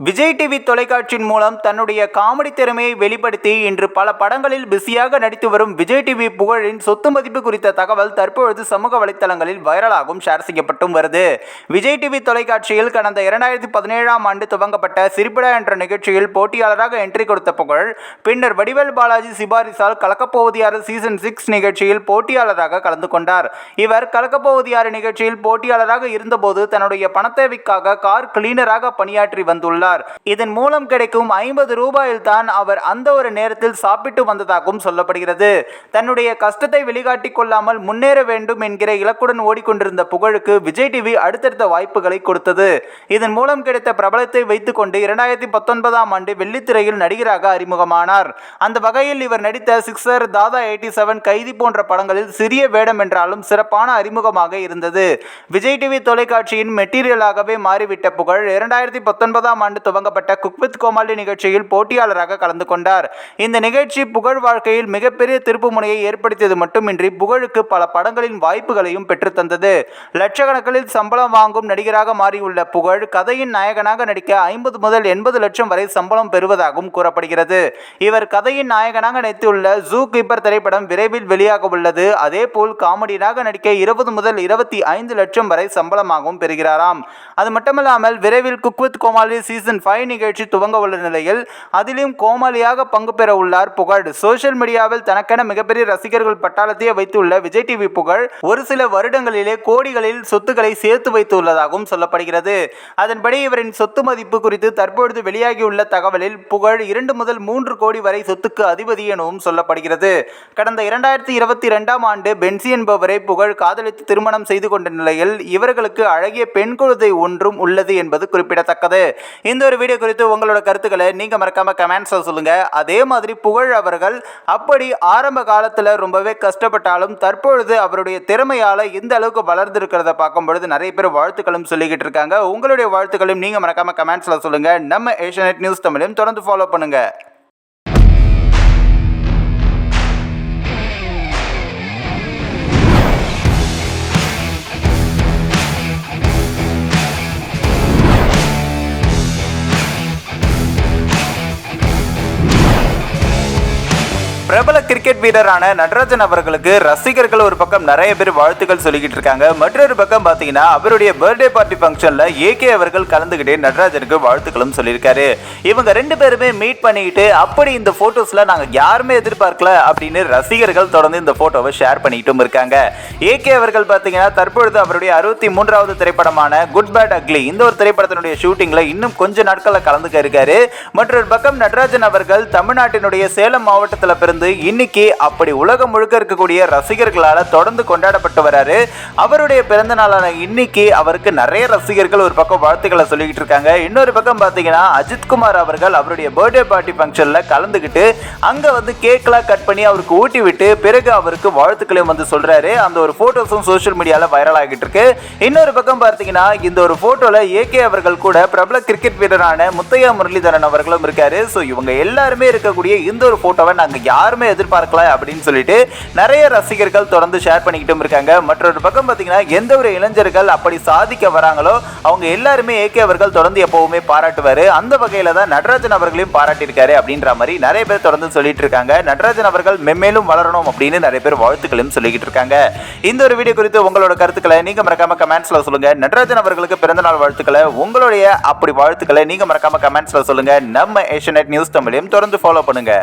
Vijay TV தொலைக்காட்சியின் மூலம் தன்னுடைய காமெடி திறமையை வெளிப்படுத்தி இன்று பல படங்களில் பிஸியாக நடித்து வரும் விஜய் டிவி புகழின் சொத்து மதிப்பு குறித்த தகவல் தற்பொழுது சமூக வலைத்தளங்களில் வைரலாகவும் ஷேர் செய்யப்பட்டும் வருது. விஜய் டிவி தொலைக்காட்சியில் கடந்த இரண்டாயிரத்தி பதினேழாம் ஆண்டு துவங்கப்பட்ட சிரிப்பிடா என்ற நிகழ்ச்சியில் போட்டியாளராக என்ட்ரி கொடுத்த புகழ் பின்னர் வடிவேல் பாலாஜி சிபாரிசால் கலக்கப்போவதியாறு சீசன் சிக்ஸ் நிகழ்ச்சியில் போட்டியாளராக கலந்து கொண்டார். இவர் கலக்கப்போவதியாறு நிகழ்ச்சியில் போட்டியாளராக இருந்தபோது தன்னுடைய பணத்தேவைக்காக கார் கிளீனராக பணியாற்றி வந்துள்ளார். இதன் மூலம் கிடைக்கும் ஐம்பது ரூபாயில் தான் அவர் அந்த ஒரு நேரத்தில் சாப்பிட்டு வந்ததாகவும் சொல்லப்படுகிறது. தன்னுடைய கஷ்டத்தை வெளிக்காட்டிக் கொள்ளாமல் முன்னேற வேண்டும் என்கிற இலக்குடன் ஓடிக்கொண்டிருந்த புகழுக்கு விஜய் டிவி அடுத்தடுத்த வாய்ப்புகளை கொடுத்தது. இதன் மூலம் கிடைத்த பிரபலத்தை வைத்துக்கொண்டு இரண்டாயிரத்தி பத்தொன்பதாம் ஆண்டு வெள்ளித்திரையில் நடிகராக அறிமுகமானார். அந்த வகையில் இவர் நடித்த சிக்ஸர் தாதா எயிட்டி செவன் கைதி போன்ற படங்களில் சிறிய வேடம் என்றாலும் சிறப்பான அறிமுகமாக இருந்தது. விஜய் டிவி தொலைக்காட்சியின் மெட்டீரியலாகவே மாறிவிட்ட புகழ் இரண்டாயிரத்தி பத்தொன்பதாம் ஆண்டு துவங்கப்பட்ட குக் வித் கோமாளி நிகழ்ச்சியில் போட்டியாளராக கலந்து கொண்டார். இந்த நிகழ்ச்சி புகழ் வாழ்க்கையில் மிகப்பெரிய திருப்புமுனையை ஏற்படுத்தியது மட்டுமின்றி புகழுக்கு பல படங்களின் வாய்ப்புகளையும் பெற்றுத்தந்தது லட்சக்கணக்கில் சம்பளம் வாங்கும் நடிகராக மாறியுள்ள புகழ் கதையின் நாயகனாக நடிக்க ஐம்பது முதல் எண்பது லட்சம் வரை சம்பளம் பெறுவதாகவும் கூறப்படுகிறது. இவர் கதையின் நாயகனாக நடித்துள்ள ஜூ கீப்பர் திரைப்படம் விரைவில் வெளியாக உள்ளது. அதேபோல் காமெடியனாக நடிக்க இருபது முதல் இருபத்தி ஐந்து லட்சம் வரை சம்பளமாகவும் பெறுகிறாராம். அது மட்டுமல்லாமல் விரைவில் குக்வித் கோமாளி சீசன் ஃபைவ் நிகழ்ச்சி துவங்க உள்ள நிலையில் அதிலும் கோமாளியாக பங்கு பெற உள்ளார் புகழ். சோசியல் மீடியாவில் தனக்கென மிகப்பெரிய ரசிகர்கள் பட்டாளத்தையே வைத்துள்ள விஜய் டிவி புகழ் ஒரு சில வருடங்களிலே கோடிகளில் சொத்துக்களை சேர்த்து வைத்துள்ளதாகவும் சொல்லப்படுகிறது. அதன்படி இவரின் சொத்து மதிப்பு குறித்து தற்பொழுது வெளியாகியுள்ள தகவலில் புகழ் இரண்டு முதல் மூன்று கோடி வரை சொத்துக்கு அதிபதி எனவும் சொல்லப்படுகிறது. கடந்த இரண்டாயிரத்தி இருபத்தி இரண்டாம் ஆண்டு பென்சி என்பவரை புகழ் காதலித்து திருமணம் செய்து கொண்ட நிலையில் இவர்களுக்கு அழகிய பெண் குழந்தை ஒன்றும் உள்ளது என்பது குறிப்பிடத்தக்கது. இந்த ஒரு வீடியோ குறித்து உங்களோட கருத்துக்களை நீங்கள் மறக்காமல் கமெண்ட்ஸில் சொல்லுங்கள் அதே மாதிரி புகழ் அவர்கள் அப்படி ஆரம்ப காலத்தில் ரொம்பவே கஷ்டப்பட்டாலும் தற்பொழுது அவருடைய திறமையால் இந்த அளவுக்கு வளர்ந்துருக்கிறத பார்க்கும் பொழுது நிறைய பேர் வாழ்த்துக்களும் சொல்லிக்கிட்டு இருக்காங்க. உங்களுடைய வாழ்த்துக்களும் நீங்கள் மறக்காமல் கமெண்ட்ஸில் சொல்லுங்கள் நம்ம ஏஷியநெட் நியூஸ் தமிழையும் தொடர்ந்து ஃபாலோ பண்ணுங்கள் பிரபல கிரிக்கெட் வீரரான நடராஜன் அவர்களுக்கு ரசிகர்கள் ஒரு பக்கம் நிறைய பேர் வாழ்த்துக்கள் சொல்லிக்கிட்டு இருக்காங்க. மற்றொரு பக்கம் பார்த்தீங்கன்னா அவருடைய பர்த்டே பார்ட்டி ஃபங்க்ஷனில் ஏகே அவர்கள் கலந்துக்கிட்டே நடராஜனுக்கு வாழ்த்துக்களும் சொல்லியிருக்காரு. இவங்க ரெண்டு பேருமே மீட் பண்ணிக்கிட்டு அப்படி இந்த ஃபோட்டோஸில் நாங்கள் யாருமே எதிர்பார்க்கல அப்படின்னு ரசிகர்கள் தொடர்ந்து இந்த ஃபோட்டோவை ஷேர் பண்ணிக்கிட்டும் இருக்காங்க. ஏகே அவர்கள் பார்த்தீங்கன்னா தற்பொழுது அவருடைய அறுபத்தி மூன்றாவது திரைப்படமான குட் பேட் அக்லி இந்த ஒரு திரைப்படத்தினுடைய ஷூட்டிங்கில் இன்னும் கொஞ்ச நாட்களில் கலந்துக்க இருக்காரு. மற்றொரு பக்கம் நடராஜன் அவர்கள் தமிழ்நாட்டினுடைய சேலம் மாவட்டத்தில் பிறந்து இன்னைக்கு அப்படி உலகம் முழுக்க இருக்கக்கூடிய ரசிகர்களால் தொடர்ந்து கொண்டாடப்பட்டு வராரு. அவருடைய பிறந்த நாளான இன்னைக்கு அவருக்கு நிறைய ரசிகர்கள் ஒரு பக்கம் வாழ்த்துக்களை சொல்லிக்கிட்டு இருக்காங்க. இன்னொரு பக்கம் பார்த்தீங்கன்னா அஜித்குமார் அவர்கள் அவருடைய பர்த்டே பார்ட்டி ஃபங்க்ஷனில் கலந்துக்கிட்டு அங்கே வந்து கேக்லாம் கட் பண்ணி அவருக்கு ஊட்டி விட்டு பிறகு அவருக்கு வாழ்த்துக்களையும் வந்து சொல்கிறாரு அந்த ஒரு ஃபோட்டோஸும் சோஷியல் மீடியாவில் வைரல் ஆகிட்டு இருக்கு. இன்னொரு பக்கம் பார்த்தீங்கன்னா இந்த ஒரு ஃபோட்டோவில் ஏகே அவர்கள் கூட பிரபல கிரிக்கெட் வீரரான முத்தையா முரளிதரன் அவர்களும் இருக்காரு. ஸோ இவங்க எல்லாருமே இருக்கக்கூடிய இந்த ஒரு ஃபோட்டோவை நாங்கள் யார் யாருமே எதிர்பார்க்கல அப்படின்னு சொல்லிட்டு நிறைய ரசிகர்கள் தொடர்ந்து ஷேர் பண்ணிக்கிட்டும் இருக்காங்க. மற்றொரு பக்கம் பார்த்தீங்கன்னா எந்த ஒரு இளைஞர்கள் அப்படி சாதிக்க வராங்களோ அவங்க எல்லாருமே ஏகே அவர்கள் தொடர்ந்து எப்பவுமே பாராட்டுவார். அந்த வகையில் தான் நடராஜன் அவர்களையும் பாராட்டியிருக்காரு அப்படின்ற மாதிரி நிறைய பேர் தொடர்ந்து சொல்லிட்டு இருக்காங்க. நடராஜன் அவர்கள் மென்மேலும் வளரணும் அப்படின்னு நிறைய பேர் வாழ்த்துக்களையும் சொல்லிக்கிட்டு இருக்காங்க. இந்த ஒரு வீடியோ குறித்து உங்களோட கருத்துக்களை நீங்கள் மறக்காம கமெண்ட்ஸில் சொல்லுங்க. நடராஜன் அவர்களுக்கு பிறந்தநாள் வாழ்த்துக்களை உங்களுடைய அப்படி வாழ்த்துக்களை நீங்கள் மறக்காம கமெண்ட்ஸில் சொல்லுங்க. நம்ம ஏஷியநெட் நியூஸ் தமிழையும் தொடர்ந்து ஃபாலோ பண்ணுங்க.